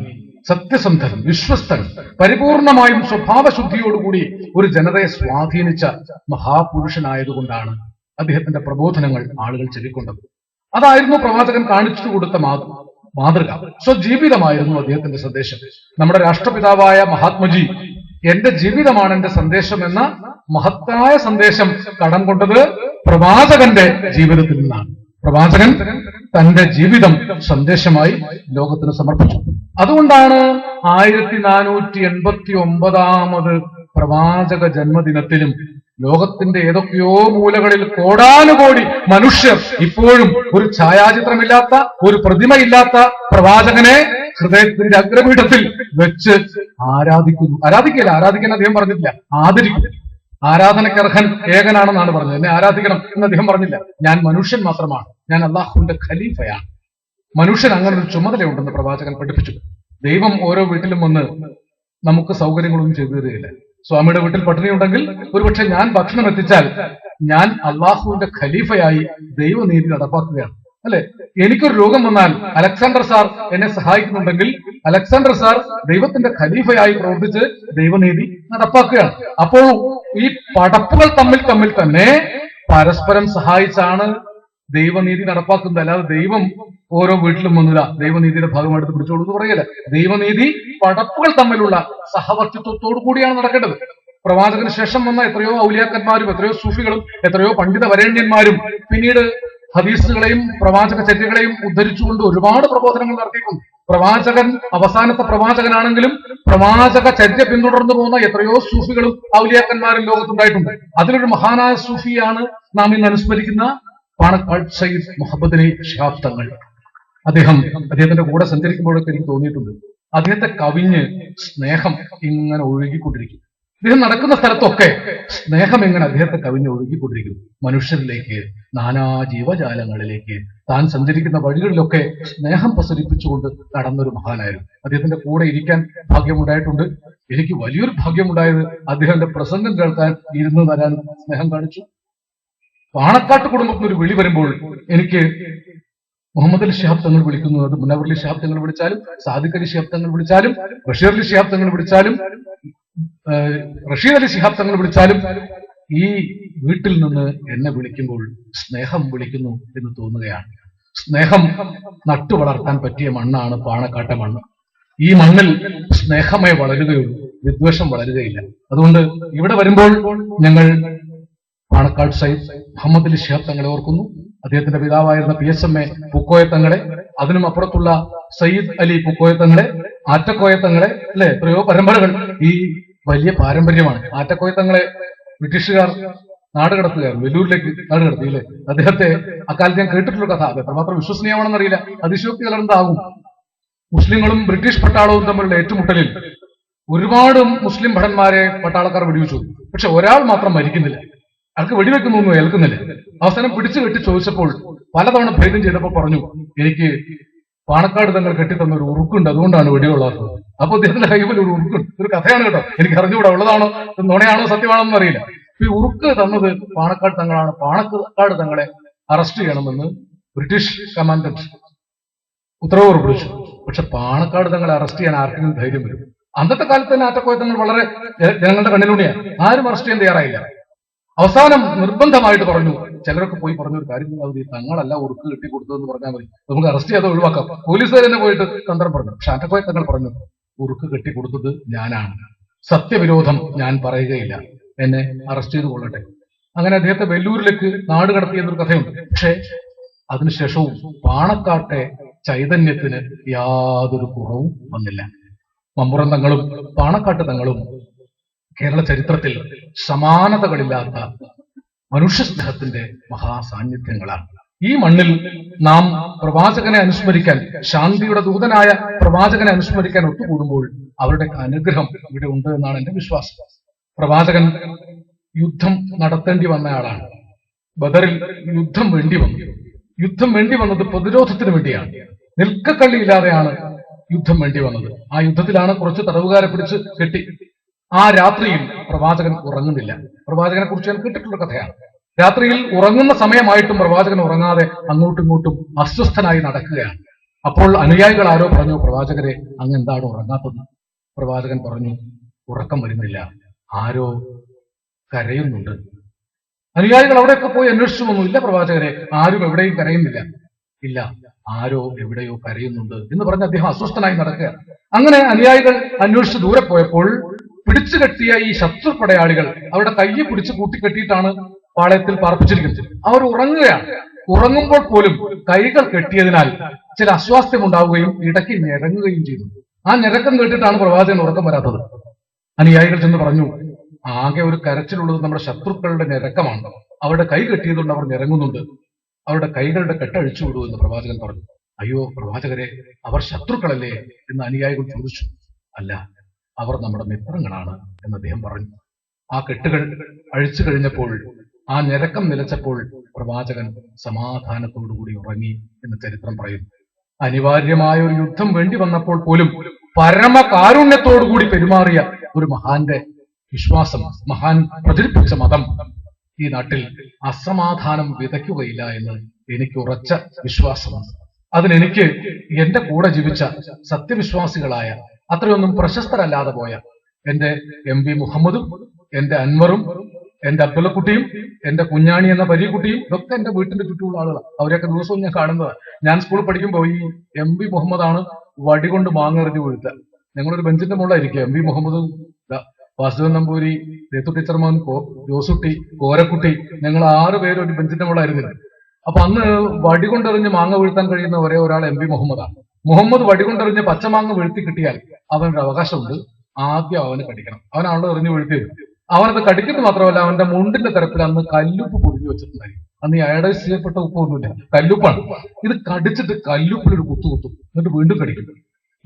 സത്യസന്ധൻ വിശ്വസ്തൻ പരിപൂർണമായും സ്വഭാവശുദ്ധിയോടുകൂടി ഒരു ജനതയെ സ്വാധീനിച്ച മഹാപുരുഷനായതുകൊണ്ടാണ് അദ്ദേഹത്തിന്റെ പ്രബോധനങ്ങൾ ആളുകൾ ചെവിക്കൊണ്ടത് അതായിരുന്നു പ്രവാചകൻ കാണിച്ചു കൊടുത്ത മാതൃ മാതൃക. സ്വജീവിതമായിരുന്നു അദ്ദേഹത്തിന്റെ സന്ദേശം. നമ്മുടെ രാഷ്ട്രപിതാവായ മഹാത്മജി എന്റെ ജീവിതമാണ് എന്റെ സന്ദേശം എന്ന മഹത്തായ സന്ദേശം കടം കൊണ്ടത് പ്രവാചകന്റെ ജീവിതത്തിൽ നിന്നാണ്. പ്രവാചകൻ തന്റെ ജീവിതം സന്ദേശമായി ലോകത്തിന് സമർപ്പിച്ചു. അതുകൊണ്ടാണ് ആയിരത്തി നാനൂറ്റി എൺപത്തി ഒമ്പതാമത് പ്രവാചക ജന്മദിനത്തിലും ലോകത്തിന്റെ ഏതൊക്കെയോ മൂലകളിൽ കോടാനുകോടി മനുഷ്യർ ഇപ്പോഴും ഒരു ഛായാചിത്രമില്ലാത്ത ഒരു പ്രതിമയില്ലാത്ത പ്രവാചകനെ ഹൃദയത്തിന്റെ അഗ്രപീഠത്തിൽ വെച്ച് ആരാധിക്കുന്നു. ആരാധിക്കില്ല ആരാധിക്കാൻ അദ്ദേഹം പറഞ്ഞില്ല ആദരിക്കുന്നു ആരാധനക്കർഹൻ ഏകനാണെന്നാണ് പറഞ്ഞത്. എന്നെ ആരാധിക്കണം എന്ന് അദ്ദേഹം പറഞ്ഞില്ല. ഞാൻ മനുഷ്യൻ മാത്രമാണ്. ഞാൻ അള്ളാഹുവിന്റെ ഖലീഫയാണ്. മനുഷ്യൻ അങ്ങനെ ഒരു ചുമതലയുണ്ടെന്ന് പ്രവാചകൻ പഠിപ്പിച്ചു. ദൈവം ഓരോ വീട്ടിലും വന്ന് നമുക്ക് സൗകര്യങ്ങളൊന്നും ചെയ്തു തരികയില്ല. സ്വാമിയുടെ വീട്ടിൽ പട്ടിണി ഉണ്ടെങ്കിൽ ഒരുപക്ഷെ ഞാൻ ഭക്ഷണം എത്തിച്ചാൽ ഞാൻ അള്ളാഹുവിന്റെ ഖലീഫയായി ദൈവനീതി നടപ്പാക്കുകയാണ്. അല്ലെ? എനിക്കൊരു രോഗം വന്നാൽ അലക്സാണ്ടർ സാർ എന്നെ സഹായിക്കുന്നുണ്ടെങ്കിൽ അലക്സാണ്ടർ സാർ ദൈവത്തിന്റെ ഖലീഫയായി പ്രവർത്തിച്ച് ദൈവനീതി നടപ്പാക്കുകയാണ്. അപ്പോൾ ഈ പടപ്പുകൾ തമ്മിൽ തമ്മിൽ തന്നെ പരസ്പരം സഹായിച്ചാണ് ദൈവനീതി നടപ്പാക്കുന്നത്. അല്ലാതെ ദൈവം ഓരോ വീട്ടിലും വന്നില്ല. ദൈവനീതിയുടെ ഭാഗമായിട്ട് പിടിച്ചോളൂ എന്ന് പറയല്ല? ദൈവനീതി പടപ്പുകൾ തമ്മിലുള്ള സഹവർത്തിത്വത്തോടു കൂടിയാണ് നടക്കേണ്ടത്. പ്രവാചകന് ശേഷം വന്ന എത്രയോ ഔലിയാക്കന്മാരും എത്രയോ സൂഫികളും എത്രയോ പണ്ഡിത വരേണ്യന്മാരും പിന്നീട് ഹദീസുകളെയും പ്രവാചക ചര്യകളെയും ഉദ്ധരിച്ചുകൊണ്ട് ഒരുപാട് പ്രബോധനങ്ങൾ നടത്തിയിട്ടുണ്ട്. പ്രവാചകൻ അവസാനത്തെ പ്രവാചകനാണെങ്കിലും പ്രവാചക ചര്യ പിന്തുടർന്നു പോകുന്ന എത്രയോ സൂഫികളും ഔലിയാക്കന്മാരും ലോകത്തുണ്ടായിട്ടുണ്ട്. അതിലൊരു മഹാനായ സൂഫിയാണ് നാം ഇന്ന് അനുസ്മരിക്കുന്ന പാണക്കാട് സയ്യിദ് അലി ഷിഹാബ് തങ്ങൾ അദ്ദേഹം അദ്ദേഹത്തിന്റെ കൂടെ സഞ്ചരിക്കുമ്പോഴൊക്കെ എനിക്ക് തോന്നിയിട്ടുണ്ട്. അദ്ദേഹത്തെ കവിഞ്ഞ് സ്നേഹം ഇങ്ങനെ ഒഴുകിക്കൊണ്ടിരിക്കും. അദ്ദേഹം നടക്കുന്ന സ്ഥലത്തൊക്കെ സ്നേഹം എങ്ങനെ അദ്ദേഹത്തെ കവിഞ്ഞ് ഒഴുകിക്കൊണ്ടിരിക്കും മനുഷ്യരിലേക്ക് നാനാ ജീവജാലങ്ങളിലേക്ക് താൻ സഞ്ചരിക്കുന്ന വഴികളിലൊക്കെ സ്നേഹം പ്രസരിപ്പിച്ചുകൊണ്ട് നടന്നൊരു മഹാനായിരുന്നു. അദ്ദേഹത്തിന്റെ കൂടെ ഇരിക്കാൻ ഭാഗ്യമുണ്ടായിട്ടുണ്ട്. എനിക്ക് വലിയൊരു ഭാഗ്യമുണ്ടായത് അദ്ദേഹത്തിന്റെ പ്രസംഗം കേൾക്കാൻ ഇരുന്ന് തരാൻ സ്നേഹം കാണിച്ചു. പാണക്കാട്ട് കുടുംബത്തിന് ഒരു വിളി വരുമ്പോൾ എനിക്ക് മുഹമ്മദ് അലി ഷിഹാബ് തങ്ങൾ വിളിക്കുന്നത് മുനവർ അലി ഷിഹാബ് തങ്ങൾ വിളിച്ചാലും സാദിഖ് അലി ഷിഹാബ് തങ്ങൾ വിളിച്ചാലും ബഷീർ അലി ഷിഹാബ് തങ്ങൾ വിളിച്ചാലും റഷീദ് അലി ശിഹാബ് തങ്ങൾ വിളിച്ചാലും ഈ വീട്ടിൽ നിന്ന് എന്നെ വിളിക്കുമ്പോൾ സ്നേഹം വിളിക്കുന്നു എന്ന് തോന്നുകയാണ്. സ്നേഹം നട്ടു വളർത്താൻ പറ്റിയ മണ്ണാണ് പാണക്കാട്ടെ മണ്ണ്. ഈ മണ്ണിൽ സ്നേഹമേ വളരുകയുള്ളൂ വിദ്വേഷം വളരുകയില്ല. അതുകൊണ്ട് ഇവിടെ വരുമ്പോൾ ഞങ്ങൾ പാണക്കാട് സയ്യിദ് മുഹമ്മദ് അലി ഷിഹാബ് തങ്ങളെ ഓർക്കുന്നു. അദ്ദേഹത്തിന്റെ പിതാവായിരുന്ന P S M A Pookoya തങ്ങളെ അതിനും അപ്പുറത്തുള്ള സയ്യിദ് അലി പൂക്കോയ തങ്ങളെ ആറ്റക്കോയ തങ്ങളെ അല്ലെ? എത്രയോ പരമ്പരകൾ ഈ വലിയ പാരമ്പര്യമാണ്. ആറ്റക്കോയ തങ്ങളെ ബ്രിട്ടീഷുകാർ നാടുകടത്തുകയായിരുന്നു വെല്ലൂരിലേക്ക് നാടുകടത്തി അല്ലേ? അദ്ദേഹത്തെ അക്കാലത്ത് ഞാൻ കേട്ടിട്ടുള്ള കഥ. അത് എത്രമാത്രം വിശ്വസനീയമാണെന്നറിയില്ല. അതിശോക്തി കലർന്നതാകും. മുസ്ലിങ്ങളും ബ്രിട്ടീഷ് പട്ടാളവും തമ്മിലുള്ള ഏറ്റുമുട്ടലിൽ ഒരുപാട് മുസ്ലിം ഭടന്മാരെ പട്ടാളക്കാർ വെടിവെച്ചു. പക്ഷെ ഒരാൾ മാത്രം മരിക്കുന്നില്ല. അയാൾക്ക് വെടിവെക്കുന്നൊന്നും ഏൽക്കുന്നില്ല. അവസാനം പിടിച്ചു കെട്ടി ചോദിച്ചപ്പോൾ പലതവണ ഭേദം ചെയ്തപ്പോൾ പറഞ്ഞു എനിക്ക് പാണക്കാട് തങ്ങൾ കെട്ടിത്തന്ന ഒരു ഉറുക്കുണ്ട്. അതുകൊണ്ടാണ് വെടികൊള്ളാത്തത് അപ്പൊ അദ്ദേഹത്തിന്റെ കൈവിൽ ഒരു ഉറുക്കുണ്ട്. ഒരു കഥയാണ് കേട്ടോ. എനിക്ക് അറിഞ്ഞുകൂടാ ഉള്ളതാണോ? നുണയാണോ സത്യമാണോ എന്ന് അറിയില്ല ഈ ഉറുക്ക് തന്നത് പാണക്കാട് തങ്ങളാണ്. പാണക്കാട് തങ്ങളെ അറസ്റ്റ് ചെയ്യണമെന്ന് ബ്രിട്ടീഷ് കമാൻഡന്റ് ഉത്തരവ് പുറപ്പെടുവിച്ചു പക്ഷെ പാണക്കാട് തങ്ങളെ അറസ്റ്റ് ചെയ്യാൻ ആർക്കെങ്കിലും ധൈര്യം വരും? അന്നത്തെ കാലത്ത് തന്നെ ആറ്റക്കോയത്തങ്ങൾ വളരെ ജനങ്ങളുടെ കണ്ണിലൂടെയാണ് ആരും അറസ്റ്റ് ചെയ്യാൻ തയ്യാറായില്ല. അവസാനം നിർബന്ധമായിട്ട് പറഞ്ഞു. ചിലരൊക്കെ പോയി പറഞ്ഞ ഒരു കാര്യം അത് തങ്ങളല്ല ഉറുക്ക് കിട്ടി കൊടുത്തതെന്ന് പറഞ്ഞാൽ മതി. നമുക്ക് അറസ്റ്റ് ചെയ്യാതെ ഒഴിവാക്കാം. പോലീസുകാർ തന്നെ പോയിട്ട് തന്ത്രം പറഞ്ഞു. പക്ഷെ പോയി തങ്ങൾ പറഞ്ഞു ഉറുക്ക് കെട്ടി കൊടുത്തത് ഞാനാണ്. സത്യവിരോധം ഞാൻ പറയുകയില്ല. എന്നെ അറസ്റ്റ് ചെയ്ത് കൊള്ളട്ടെ. അങ്ങനെ അദ്ദേഹത്തെ വെല്ലൂരിലേക്ക് നാട് കടത്തി എന്നൊരു കഥയുണ്ട്. പക്ഷേ അതിനുശേഷവും പാണക്കാട്ടെ ചൈതന്യത്തിന് യാതൊരു കുറവും വന്നില്ല. മമ്പുറം തങ്ങളും പാണക്കാട്ട് തങ്ങളും കേരള ചരിത്രത്തിൽ സമാനതകളില്ലാത്ത മനുഷ്യസ്നേഹത്തിന്റെ മഹാസാന്നിധ്യങ്ങളാണ്. ഈ മണ്ണിൽ നാം പ്രവാചകനെ അനുസ്മരിക്കാൻ ശാന്തിയുടെ ദൂതനായ പ്രവാചകനെ അനുസ്മരിക്കാൻ ഒത്തുകൂടുമ്പോൾ അവരുടെ അനുഗ്രഹം ഇവിടെ ഉണ്ട് എന്നാണ് എന്റെ വിശ്വാസം. പ്രവാചകൻ യുദ്ധം നടത്തേണ്ടി വന്നയാളാണ് ബദറിൽ യുദ്ധം വേണ്ടി വന്നു. യുദ്ധം വേണ്ടി വന്നത് പ്രതിരോധത്തിന് വേണ്ടിയാണ്. നിൽക്കക്കള്ളിയില്ലാതെയാണ് യുദ്ധം വേണ്ടി വന്നത്. ആ യുദ്ധത്തിലാണ് കുറച്ച് തടവുകാരെ പിടിച്ച് കെട്ടി. ആ രാത്രിയിൽ പ്രവാചകൻ ഉറങ്ങുന്നില്ല. പ്രവാചകനെ കുറിച്ച് ഞാൻ കേട്ടിട്ടുള്ള കഥയാണ്. രാത്രിയിൽ ഉറങ്ങുന്ന സമയമായിട്ടും പ്രവാചകൻ ഉറങ്ങാതെ അങ്ങോട്ടും ഇങ്ങോട്ടും അസ്വസ്ഥനായി നടക്കുകയാണ്. അപ്പോൾ അനുയായികൾ ആരോ പറഞ്ഞു പ്രവാചകരെ അങ്ങ് എന്താണ് ഉറങ്ങാത്തത് പ്രവാചകൻ പറഞ്ഞു ഉറക്കം വരുന്നില്ല. ആരോ കരയുന്നുണ്ട്. അനുയായികൾ അവിടെയൊക്കെ പോയി അന്വേഷിച്ചു വന്നു ഇല്ല പ്രവാചകരെ. ആരും എവിടെയും കരയുന്നില്ല. ഇല്ല ആരോ എവിടെയോ കരയുന്നുണ്ട് എന്ന് പറഞ്ഞ് അദ്ദേഹം അസ്വസ്ഥനായി നടക്കുകയാണ്. അങ്ങനെ അനുയായികൾ അന്വേഷിച്ച് ദൂരെ പോയപ്പോൾ പിടിച്ചു കെട്ടിയ ഈ ശത്രു പടയാളികൾ അവരുടെ കയ്യെ പിടിച്ച് കൂട്ടിക്കെട്ടിയിട്ടാണ് പാളയത്തിൽ പാർപ്പിച്ചിരിക്കുന്നത്. അവർ ഉറങ്ങുകയാണ്. ഉറങ്ങുമ്പോൾ പോലും കൈകൾ കെട്ടിയതിനാൽ ചില അസ്വാസ്ഥ്യം ഉണ്ടാവുകയും ഇടയ്ക്ക് ഞരങ്ങുകയും ചെയ്തു. ആ ഞെരക്കം കേട്ടിട്ടാണ് പ്രവാചകൻ ഉറക്കം വരാത്തത്. അനുയായികൾ ചെന്ന് പറഞ്ഞു ആകെ ഒരു കരച്ചിലുള്ളത് നമ്മുടെ ശത്രുക്കളുടെ ഞെരക്കമാണ്. അവരുടെ കൈ കെട്ടിയതുകൊണ്ട് അവർ ഞരങ്ങുന്നുണ്ട്. അവരുടെ കൈകളുടെ കെട്ടഴിച്ചു വിടൂ എന്ന് പ്രവാചകൻ പറഞ്ഞു. അയ്യോ പ്രവാചകരെ അവർ ശത്രുക്കളല്ലേ? എന്ന് അനുയായികൾ ചോദിച്ചു. അല്ല അവർ നമ്മുടെ മിത്രങ്ങളാണ് എന്ന് അദ്ദേഹം പറഞ്ഞു. ആ കെട്ടുകൾ അഴിച്ചു കഴിഞ്ഞപ്പോൾ ആ ഞരക്കം നിലച്ചപ്പോൾ പ്രവാചകൻ സമാധാനത്തോടുകൂടി ഉറങ്ങി എന്ന് ചരിത്രം പറയുന്നു. അനിവാര്യമായ ഒരു യുദ്ധം വേണ്ടി വന്നപ്പോൾ പോലും പരമകാരുണ്യത്തോടുകൂടി പെരുമാറിയ ഒരു മഹാന്റെ വിശ്വാസം മഹാൻ പ്രചരിപ്പിച്ച മതം ഈ നാട്ടിൽ അസമാധാനം വിതയ്ക്കുകയില്ല എന്ന് എനിക്ക് ഉറച്ച വിശ്വാസമാണ്. അതിനെനിക്ക് എന്റെ കൂടെ ജീവിച്ച സത്യവിശ്വാസികളായ അത്രയൊന്നും പ്രശസ്തരല്ലാതെ പോയ എന്റെ എം വി മുഹമ്മദും എന്റെ അൻവറും എന്റെ അബ്ദുള്ളക്കുട്ടിയും എന്റെ കുഞ്ഞാണി എന്ന പരീക്കുട്ടിയും ഇതൊക്കെ എന്റെ വീട്ടിന്റെ ചുറ്റുമുള്ള ആളുകളാണ് അവരെയൊക്കെ ദിവസവും ഞാൻ കാണുന്നത്. ഞാൻ സ്കൂളിൽ പഠിക്കുമ്പോൾ ഈ എം വി മുഹമ്മദാണ് വടി കൊണ്ട് മാങ്ങെറിഞ്ഞു വീഴ്ത്തുക ഞങ്ങളൊരു ബെഞ്ചിന്റെ മുകളിലായിരിക്കും എം വി മുഹമ്മദും വാസുദേവൻ നമ്പൂരി രേത്തു ടീച്ചർ മോൻ കോ ജോസുട്ടി കോരക്കുട്ടി ഞങ്ങൾ ആറ് പേര് ഒരു ബെഞ്ചിന്റെ മുകളിലായിരുന്നില്ല? അപ്പൊ അന്ന് വടി കൊണ്ടെറിഞ്ഞ് മാങ്ങ വീഴ്ത്താൻ കഴിയുന്ന ഒരേ ഒരാൾ എം പി മുഹമ്മദാണ്. മുഹമ്മദ് വടികൊണ്ടെറിഞ്ഞ് പച്ചമാങ്ങ വീഴ്ത്തി കിട്ടിയാൽ അവനൊരു അവകാശമുണ്ട്. ആദ്യം അവന് കടിക്കണം. അവനാണല്ലോ എറിഞ്ഞു വീഴ്ത്തി അവനത് കടിക്കുന്നത് മാത്രമല്ല അവന്റെ മുണ്ടിന്റെ തരത്തിൽ അന്ന് കല്ലുപ്പ് പൊതിഞ്ഞു വെച്ചിട്ടുണ്ടായി. അന്ന് ഈ അയഡൈസ് ചെയ്യപ്പെട്ട ഉപ്പൊന്നുമില്ല. കല്ലുപ്പാണ്. ഇത് കടിച്ചിട്ട് കല്ലുപ്പിൽ ഒരു കുത്തു കുത്തും. എന്നിട്ട് വീണ്ടും കടിക്കും.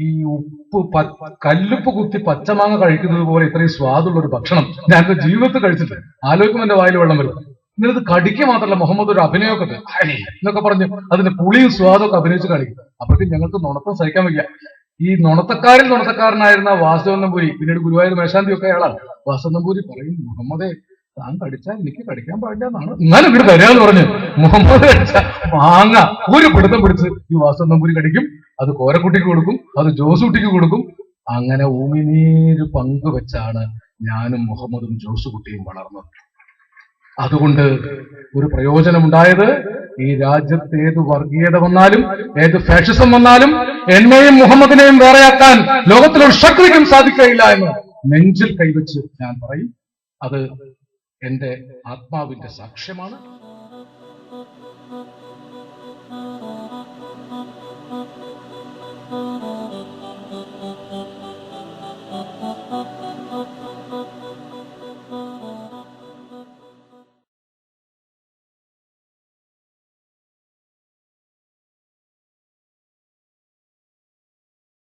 ഈ ഉപ്പ് കല്ലുപ്പ് കുത്തി പച്ചമാങ്ങ കഴിക്കുന്നത് പോലെ ഇത്രയും സ്വാദുള്ള ഒരു ഭക്ഷണം ഞാൻ ജീവിതത്തിൽ കഴിച്ചിട്ട് ആലോചിക്കുമ്പോൾ എന്റെ വായിൽ വെള്ളം വരും. എന്നിട്ട് കടിക്കുക മാത്രമല്ല മുഹമ്മദ് ഒരു അഭിനയമൊക്കെ എന്നൊക്കെ പറഞ്ഞു അതിന്റെ പുളിയും സ്വാദും ഒക്കെ അഭിനയിച്ച് കളിക്കും അപ്പോഴത്തേക്കും ഞങ്ങൾക്ക് നുണത്തം സഹിക്കാൻ വയ്യ. ഈ നുണത്തക്കാരിൽ നുണത്തക്കാരനായിരുന്ന വാസുദേവൻ നമ്പൂരി പിന്നീട് ഗുരുവായൂർ മേശാന്തി ഒക്കെ അയാളാണ് വാസുദേവൻ നമ്പൂരി പറയും മുഹമ്മദെ താൻ കടിച്ചാൽ എനിക്ക് കടിക്കാൻ പാടില്ല എന്നാണ്. എന്നാലും ഇവിടെ തരാന്ന് പറഞ്ഞു മുഹമ്മദ് കടിച്ച മാങ്ങ ഒരു പിടുത്തം പിടിച്ച് ഈ വാസുദേവൻ നമ്പൂരി കടിക്കും. അത് കോരക്കുട്ടിക്ക് കൊടുക്കും അത് ജോസുട്ടിക്ക് കൊടുക്കും. അങ്ങനെ ഊമിനീര് പങ്കുവെച്ചാണ് ഞാനും മുഹമ്മദും ജോസുകുട്ടിയും വളർന്നത്. അതുകൊണ്ട് ഒരു പ്രയോജനമുണ്ടായത് ഈ രാജ്യത്ത് ഏത് വർഗീയത വന്നാലും ഏത് ഫാഷിസം വന്നാലും എന്നെയും മുഹമ്മദിനെയും വേറെയാക്കാൻ ലോകത്തിലൊരു ശക്തിക്കും സാധിക്കുകയില്ല എന്ന് നെഞ്ചിൽ കൈവച്ച് ഞാൻ പറയും. അത് എന്റെ ആത്മാവിന്റെ സാക്ഷ്യമാണ്.